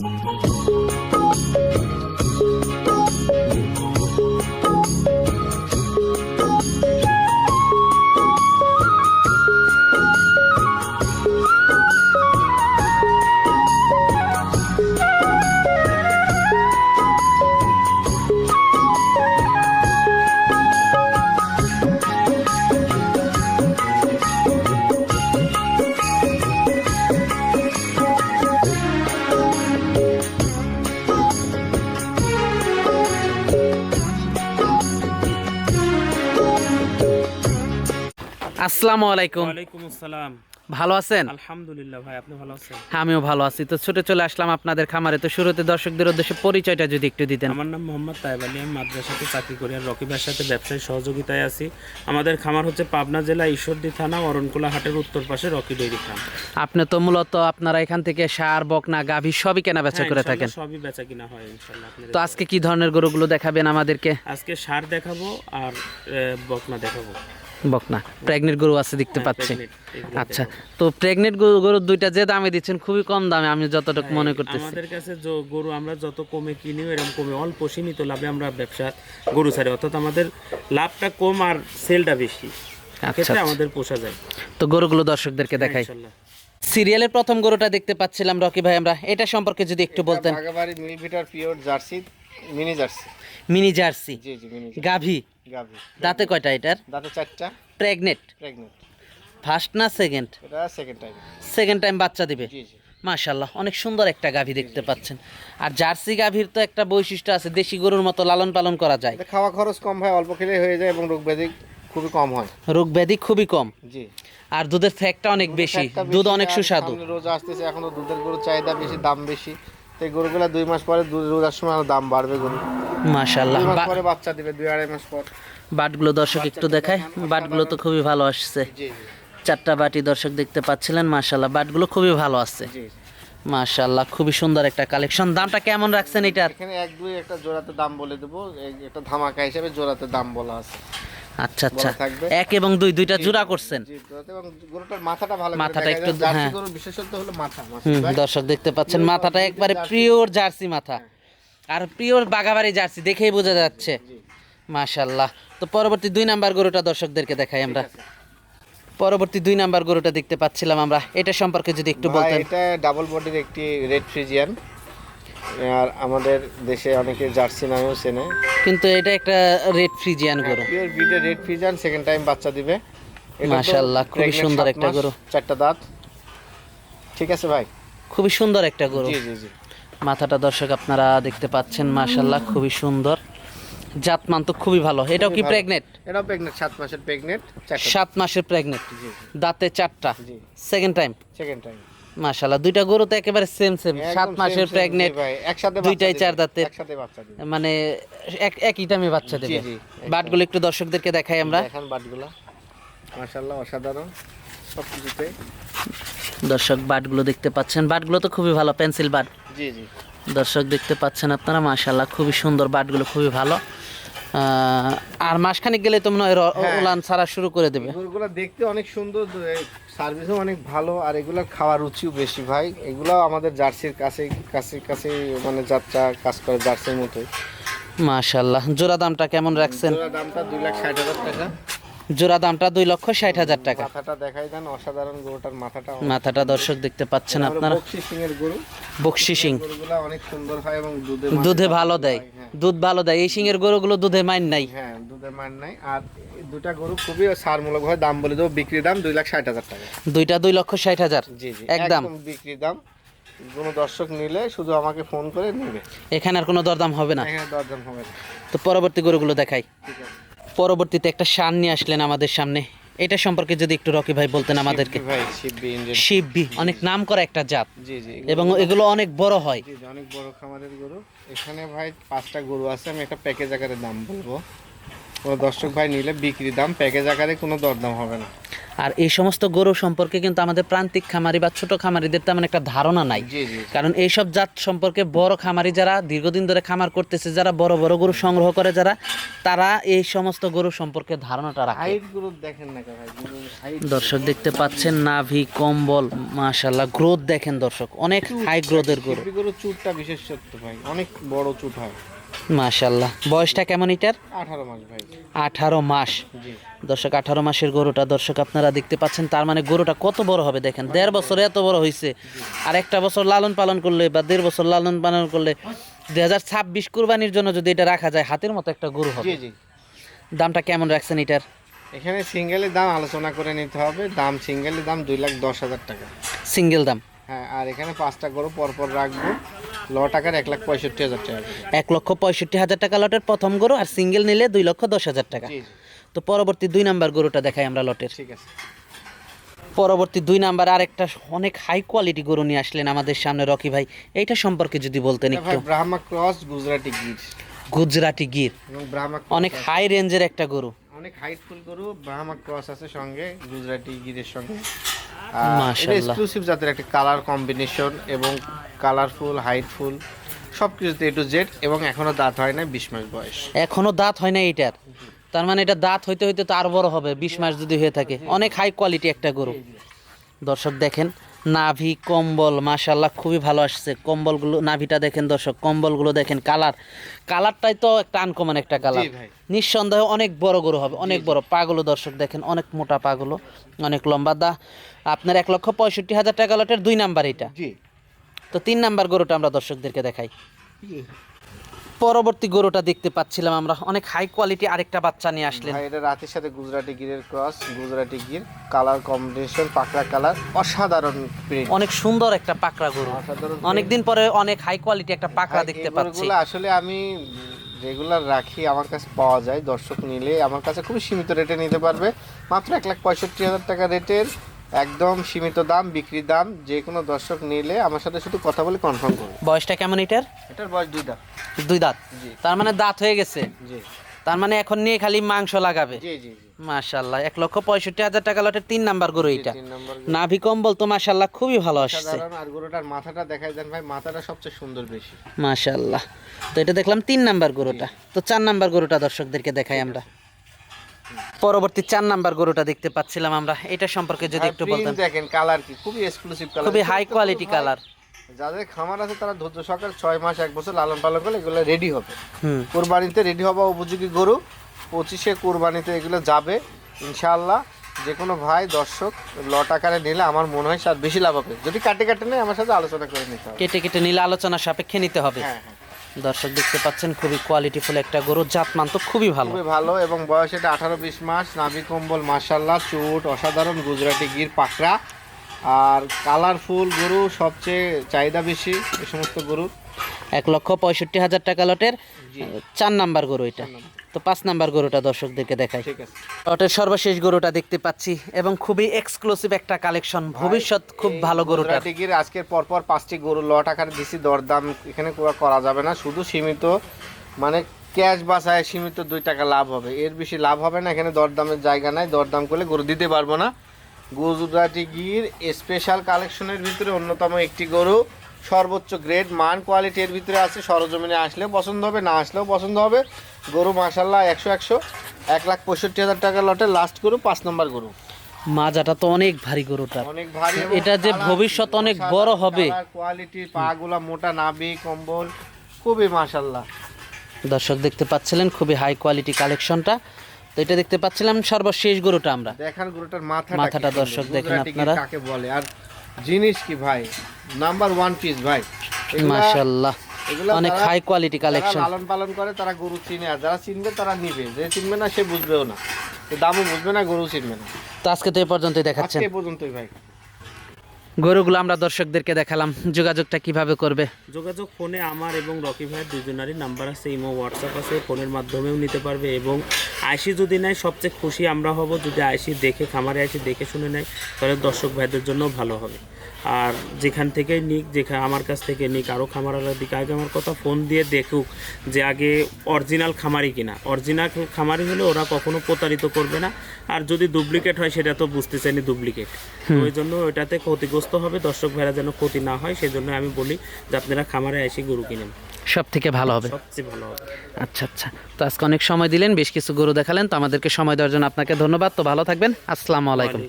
Música আসসালামু আলাইকুম। ওয়ালাইকুম আসসালাম। ভালো আছেন? আলহামদুলিল্লাহ ভাই আপনি ভালো আছেন? আমিও ভালো আছি। তো ছুটে চলে আসলাম আপনাদের খামারে। তো শুরুতে দর্শকদের উদ্দেশ্যে পরিচয়টা যদি একটু দিতেন। আমার নাম মোহাম্মদ তাইব আলী। আমি মাদ্রাসাতে চাকরি করি আর রকিবের সাথে ব্যবসায়ী সহযোগিতায় আছি। আমাদের খামার হচ্ছে পাবনা জেলা ঈশ্বরদী থানা অরণকুলা হাটের উত্তর পাশে রকি ডেইরি ফার্ম। আপনি তো মূলত আপনারা এখান থেকে সার বকনা গাভী সবই কেনা বেচা করে হ্যাঁ, থাকেন। সবই বেচা কিনা হয় আপনাদের তো আজকে কি ধরনের গরুগুলো দেখাবেন আমাদেরকে? আজকে সার দেখাবো আর বকনা দেখাবো। বকনা। প্রেগনেন্ট গরু আছে দেখতে পাচ্ছি। আচ্ছা তো প্রেগনেন্ট গরু গরুর দুইটা যে দামে দিচ্ছেন খুবই কম দামে আমি যতটুকু মনে করতেছি। আমাদের কাছে যে গরু আমরা যত কমে কিনি এরকম কমে অল্প সীমিত লাভে আমরা ব্যবসা গরু ছাড়ি অর্থাৎ আমাদের লাভটা কম আর সেলটা বেশি। আচ্ছা আমাদের পোষা যায়। তো গরুগুলো দর্শকদেরকে দেখাই। সিরিয়ালের প্রথম গরুটা দেখতে পাচ্ছিলাম রকি ভাই আমরা এটা সম্পর্কে যদি একটু বলতেন। Bagabari মিলভিটার pure Jersey mini Jersey. Mini Jersey. জি জি মিনি গাভী? গাভি। দাঁতে কয়টা এটার? দাঁতে চারটা। প্রেগনেন্ট? প্রেগনেন্ট। ফার্স্ট না সেকেন্ড এটা সেকেন্ড টাইম সেকেন্ড টাইম বাচ্চা দিবে? জি জি। মাশাল্লাহ অনেক সুন্দর একটা গাভী দেখতে পাচ্ছেন। আর জার্সি গাভীর তো একটা বৈশিষ্ট্য আছে দেশি গরুর মতো লালন পালন করা যায়। খাওয়া খরচ কম হয় অল্প খেলে হয়ে যায় এবং রোগ ব্যাধি খুবই কম হয়। রোগ ব্যাধি খুবই কম। জি। আর দুধের ফ্যাটটা অনেক বেশি। দুধ অনেক সুস্বাদু। রোজা আসতেছে এখন তো দুধের গরুর চাহিদা বেশি দাম বেশি। তো এই গরুগুলা দুই মাস পরে রোজার সময় আরও দাম বাড়বে গরু। মাশাল্লাহ মাস পরে বাচ্চা দিবে দুই আড়াই মাস পর। বাটগুলো দর্শক একটু দেখায় বাটগুলো তো খুবই ভালো আসছে। চারটা বাটি দর্শক দেখতে পাচ্ছিলেন মাশাল্লাহ বাটগুলো খুবই ভালো আছে জি মাশাল্লাহ খুবই সুন্দর একটা কালেকশন। দামটা কেমন রাখছেন এটার? এখানে এক দুই একটা জোড়াতে দাম বলে দেবো। একটা ধামাকা হিসেবে জোড়াতে দাম বলা আছে। আচ্ছা আচ্ছা। এক এবং দুই দুইটা জোড়া করছেন। মাথাটা ভালো মাথাটা একটু- হ্যাঁ। গরুর হলো মাথা দর্শক দেখতে পাচ্ছেন মাথাটা একবারে পিওর জার্সি মাথা। আর পিওর বাগাবাড়ি জার্সি দেখেই বোঝা যাচ্ছে। মাশাল্লাহ তো পরবর্তী দুই নাম্বার গরুটা দর্শকদেরকে দেখাই আমরা। পরবর্তী দুই নাম্বার গরুটা দেখতে পাচ্ছিলাম আমরা। এটা সম্পর্কে যদি একটু বলতেন। এটা ডাবল বডির একটি রেড ফ্রিজিয়ান আর আমাদের দেশে অনেকে জার্সি নামেও চেনে। কিন্তু এটা একটা রেড ফ্রিজিয়ান গরু। পিওর ব্রিডের রেড ফ্রিজিয়ান সেকেন্ড টাইম বাচ্চা দিবে। মাশাআল্লাহ, খুবই সুন্দর একটা গরু। চারটা দাঁত। ঠিক আছে ভাই? খুবই সুন্দর একটা গরু। জি জি জি। মাথাটা দর্শক আপনারা দেখতে পাচ্ছেন মাশাল্লাহ খুবই সুন্দর। জাত মান তো খুবই ভালো। এটাও কি ভালো। প্রেগনেন্ট এটাও প্রেগনেন্ট সাত মাসের প্রেগনেন্ট চারটা। সাত মাসের প্রেগনেন্ট জি দাঁতে চারটা। জি। সেকেন্ড টাইম সেকেন্ড টাইম দুইটা গরু তো একেবারে সেম সেম সাত মাসের প্রেগনেন্ট একসাথে দুইটাই চার দাঁতের। একসাথে বাচ্চা দিবে। মানে এক একই বাচ্চা দেবে। বাটগুলো একটু দর্শকদেরকে দেখাই আমরা। দেখেন বাটগুলা। মাশাআল্লাহ অসাধারণ। সব কিছুতে দর্শক বাটগুলো দেখতে পাচ্ছেন। বাটগুলো তো খুবই ভালো পেন্সিল বাট। জি জি। দর্শক দেখতে পাচ্ছেন আপনারা মাশাল্লাহ খুবই সুন্দর বাটগুলো খুবই ভালো। আর মাসখানেক গেলে তো মনে হয় র- হ্যাঁ। ছাড়া শুরু করে দেবে। গরুগুলো দেখতে অনেক সুন্দর সার্ভিসও অনেক ভালো আর এগুলোর খাওয়ার রুচিও বেশি ভাই। এগুলো আমাদের জার্সির কাছে কাছে কাছে মানে যাত্রা কাজ করে জার্সির মতোই। মাশাল্লাহ জোড়া দামটা কেমন রাখছেন? জোড়া দামটা দুই লাখ ষাট হাজার টাকা। জোড়া দামটা দুই লক্ষ ষাট হাজার টাকা। মাথাটা দেখাই দেন অসাধারণ গরুটার মাথাটা। মাথাটা দর্শক দেখতে পাচ্ছেন আপনারা। বক্সি সিং এর গরু। বক্সি সিং গরুগুলো অনেক সুন্দর হয় এবং দুধে দুধে ভালো দেয়। দুধ ভালো দেয়। এই সিংয়ের গরুগুলো দুধে মাইন নাই। হ্যাঁ দুধের মান নাই। আর দুটা গরু খুবই সারমূলক হয় দাম বলে দেবো। বিক্রি দাম দুই লাখ ষাট হাজার টাকা। দুইটা দুই লক্ষ ষাট হাজার। জি জি। একদম। বিক্রি দাম। কোনো দর্শক নিলে শুধু আমাকে ফোন করে নেবে। এখানে আর কোনো দরদাম হবে না। এখানে দরদাম হবে না। তো পরবর্তী গরুগুলো দেখাই। পরবর্তীতে একটা শান নিয়ে আসলেন আমাদের সামনে। এটা সম্পর্কে যদি একটু রকি ভাই বলতেন আমাদেরকে। শিববি অনেক নাম করা একটা জাত। জি জি এবং এগুলো অনেক বড় হয়। অনেক বড় খামারের গরু। এখানে ভাই পাঁচটা গরু আছে আমি একটা প্যাকেজ আকারে দাম বলব। কোনো দর্শক ভাই নিলে বিক্রি দাম প্যাকেজ আকারে কোনো দরদাম হবে না। আর এই সমস্ত গরু সম্পর্কে কিন্তু আমাদের প্রান্তিক খামারি বা ছোট খামারিদের তেমন একটা ধারণা নাই। কারণ এইসব জাত সম্পর্কে বড় খামারি যারা দীর্ঘদিন ধরে খামার করতেছে যারা বড় বড় গরু সংগ্রহ করে যারা তারা এই সমস্ত গরু সম্পর্কে ধারণাটা রাখে। দর্শক দেখতে পাচ্ছেন নাভি কম্বল মাশাল্লাহ গ্রোথ দেখেন দর্শক। অনেক হাই গ্রোথের গরু। চুটটা বিশেষত্ব ভাই অনেক বড় চুট হয়। মাশাল্লাহ বয়সটা কেমন এটার? আঠারো মাস ভাই। আঠারো মাস। দর্শক আঠারো মাসের গরুটা দর্শক আপনারা দেখতে পাচ্ছেন তার মানে গরুটা কত বড় হবে দেখেন। দেড় বছরে এত বড় হয়েছে আর একটা বছর লালন পালন করলে বা দেড় বছর লালন পালন করলে দুই হাজার ছাব্বিশ কুরবানির জন্য যদি এটা রাখা যায় হাতের মতো একটা গরু হবে। দামটা কেমন রাখছেন এটার? এখানে সিঙ্গেলের দাম আলোচনা করে নিতে হবে। দাম সিঙ্গেলের দাম দুই লাখ দশ হাজার টাকা। সিঙ্গেল দাম। হ্যাঁ আর এখানে পাঁচটা গরু পরপর রাখব। ল টাকার এক লাখ পঁয়ষট্টি হাজার টাকা। এক লক্ষ পঁয়ষট্টি হাজার টাকা লটের প্রথম গরু আর সিঙ্গেল নিলে দুই লক্ষ দশ হাজার টাকা। তো পরবর্তী দুই নাম্বার গরুটা দেখাই আমরা লটের। ঠিক আছে। পরবর্তী দুই নাম্বার আরেকটা অনেক হাই কোয়ালিটি গরু নিয়ে আসলেন আমাদের সামনে রকি ভাই। এইটা সম্পর্কে যদি বলতেন একটু। ব্রাহ্মা ক্রস গুজরাটি গির। গুজরাটি গির অনেক হাই রেঞ্জের একটা গরু। অনেক হাইটফুল গরু ব্রাহ্মা ক্রস আছে সঙ্গে গুজরাটি গিরের সঙ্গে। এক্সক্লুসিভ জাতের একটা কালার কম্বিনেশন এবং কালারফুল হাইটফুল সব কিছুতে এ টু জেড এবং এখনও দাঁত হয় না বিশ মাস বয়স। এখনও দাঁত হয় না এইটার তার মানে এটা দাঁত হইতে হইতে তো আর বড় হবে বিশ মাস যদি হয়ে থাকে। অনেক হাই কোয়ালিটি একটা গরু। দর্শক দেখেন নাভি কম্বল মাশাল্লাহ খুবই ভালো আসছে। কম্বলগুলো নাভিটা দেখেন দর্শক কম্বলগুলো দেখেন কালার। কালারটাই তো একটা আনকমন একটা কালার। নিঃসন্দেহে অনেক বড় গরু হবে অনেক বড়। পাগুলো দর্শক দেখেন অনেক মোটা পাগুলো অনেক লম্বা। দা আপনার এক লক্ষ পঁয়ষট্টি হাজার টাকা লটের দুই নাম্বার এটা তো তিন নাম্বার গরুটা আমরা দর্শকদেরকে দেখাই। পরবর্তী গরুটা দেখতে পাচ্ছিলাম আমরা। অনেক হাই কোয়ালিটি আরেকটা বাচ্চা নিয়ে আসলেন। ভাই এটা রাতের সাথে Gujarati গিরের cross Gujarati Gir colour combination পাকড়া কালার অসাধারণ প্রিন্ট অনেক সুন্দর একটা পাকড়া গরু। অনেকদিন পরে অনেক হাই কোয়ালিটি একটা পাকড়া দেখতে পাচ্ছি। আসলে আমি রেগুলার রাখি আমার কাছে পাওয়া যায়। দর্শক নিলে আমার কাছে খুবই সীমিত রেটে নিতে পারবে। মাত্র এক লাখ পঁয়ষট্টি হাজার টাকা রেটের একদম সীমিত দাম বিক্রি দাম যে কোনো দর্শক নিলে আমার সাথে শুধু কথা বলে কনফার্ম করবে। বয়সটা কেমন এটার? এটার বয়স দুই দাম দুই দাঁত? তার মানে দাঁত হয়ে গেছে? জি। তার মানে এখন নিয়ে খালি মাংস লাগাবে? জি জি জি। মাশাল্লাহ এক লক্ষ পঁয়ষট্টি হাজার টাকা লটের তিন নাম্বার গরু এটা নাভি কম্বল তো মাশাল্লাহ খুবই ভালো আসছে। আর গরুটার মাথাটা দেখাই দেন ভাই মাথাটা সবচেয়ে সুন্দর বেশি। মাশাল্লাহ তো এটা দেখলাম তিন নাম্বার গরুটা। তো চার নাম্বার গরুটা দর্শকদেরকে দেখাই আমরা। পরবর্তী চার নাম্বার গরুটা দেখতে পাচ্ছিলাম আমরা। এটা সম্পর্কে যদি একটু বলতেন। দেখেন কালার কি? খুবই এক্সক্লুসিভ কালার খুবই হাই কোয়ালিটি কালার যাদের খামার আছে তারা ধৈর্য সহকারে ছয় মাস এক বছর লালন পালন করলে এগুলো রেডি হবে। কোরবানিতে রেডি হওয়া উপযোগী গরু পঁচিশে কোরবানিতে এগুলো যাবে। ইনশাআল্লাহ যে কোনো ভাই দর্শক লট আকারে নিলে আমার মনে হয় সার বেশি লাভ হবে। যদি কাটে কাটে নেয় আমার সাথে আলোচনা করে নিতে হবে। কেটে কেটে নিলে আলোচনা সাপেক্ষে নিতে হবে। হ্যাঁ হ্যাঁ। দর্শক দেখতে পাচ্ছেন, খুবই কোয়ালিটিফুল একটা গরু, জাতমান তো খুবই ভালো। খুবই ভালো এবং বয়স এটা আঠারো বিশ মাস, নাভি কম্বল মার্শাল্লাহ চুট, অসাধারণ গুজরাটি গির পাকড়া। আর কালারফুল গরু সবচেয়ে চাহিদা বেশি এই সমস্ত গরুর। এক লক্ষ পঁয়ষট্টি হাজার টাকা লটের চার নাম্বার গরু এটা। তো পাঁচ নাম্বার গরুটা দর্শকদেরকে দেখাই। লটের সর্বশেষ গরুটা দেখতে পাচ্ছি এবং খুবই এক্সক্লুসিভ একটা কালেকশন ভবিষ্যৎ খুব ভালো গরুটা গুজরাটি আজকের পরপর পাঁচটি গরু লট আকারে দিছি দরদাম এখানে করা যাবে না শুধু সীমিত মানে ক্যাশ বাসায় সীমিত দুই টাকা লাভ হবে। এর বেশি লাভ হবে না এখানে দরদামের জায়গা নাই দরদাম করলে গরু দিতে পারব না। গুজরাটি গির স্পেশাল কালেকশনের ভিতরে অন্যতম একটি গরু সর্বোচ্চ গ্রেড মান কোয়ালিটি এর ভিতরে আছে সরজমিনে আসলেও পছন্দ হবে না আসলেও পছন্দ হবে। গরু মাসাল্লাহ একশো একশো। এক লাখ পঁয়ষট্টি হাজার টাকা লটে লাস্ট গরু পাঁচ নম্বর গরু। মাজাটা তো অনেক ভারী গরুটা অনেক ভারী এটা যে ভবিষ্যৎ অনেক বড় হবে। কোয়ালিটি পাগুলা মোটা নাভি কম্বল খুবই মাশাল্লাহ দর্শক দেখতে পাচ্ছিলেন খুবই হাই কোয়ালিটি কালেকশনটা তো এটা দেখতে পাচ্ছিলাম সর্বশেষ গরুটা আমরা। দেখান গরুটার মাথা মাথাটা দর্শক দেখেন আপনারা। কাকে বলে? আর জিনিস কি ভাই? নাম্বার ওয়ান পিস ভাই। মাশাআল্লাহ। অনেক হাই কোয়ালিটি কালেকশন লালন পালন করে তারা গরু চিনে আর যারা চিনবে তারা নিবে। যে চিনবে না সে বুঝবেও না। দামও বুঝবে না গরু চিনবে না। তো আজকে তো এই পর্যন্তই দেখাচ্ছে আজকে পর্যন্তই ভাই। গরুগুলো আমরা দর্শকদেরকে দেখালাম। যোগাযোগটা কীভাবে করবে? যোগাযোগ ফোনে আমার এবং রকি ভাইয়ের দুজনারই নাম্বার আছে, ইমো, হোয়াটসঅ্যাপ আছে, ফোনের মাধ্যমেও নিতে পারবে এবং আইসি যদি নেয়, সবচেয়ে খুশি আমরা হব যদি আইসি দেখে, খামারে আইসি দেখে শুনে নেয়, তাহলে দর্শক ভাইদের জন্য ভালো হবে। আর যেখান থেকেই নিক যেখানে আমার কাছ থেকে নিক আরও খামারালার দিকে আগে আমার কথা ফোন দিয়ে দেখুক যে আগে অরিজিনাল খামারি কিনা। অরিজিনাল খামারি হলে ওরা কখনো প্রতারিত করবে না। আর যদি ডুপ্লিকেট হয় সেটা তো বুঝতে চাইনি ডুপ্লিকেট ওই জন্য ওইটাতে ক্ষতিগ্রস্ত হবে দর্শক ভাইরা যেন ক্ষতি না হয় সেই জন্য আমি বলি যে আপনারা খামারে এসে গরু কিনেন। সব থেকে ভালো হবে। সবচেয়ে ভালো হবে। আচ্ছা আচ্ছা। তো আজকে অনেক সময় দিলেন বেশ কিছু গরু দেখালেন তো আমাদেরকে সময় দেওয়ার জন্য আপনাকে ধন্যবাদ। তো ভালো থাকবেন। আসসালামু আলাইকুম।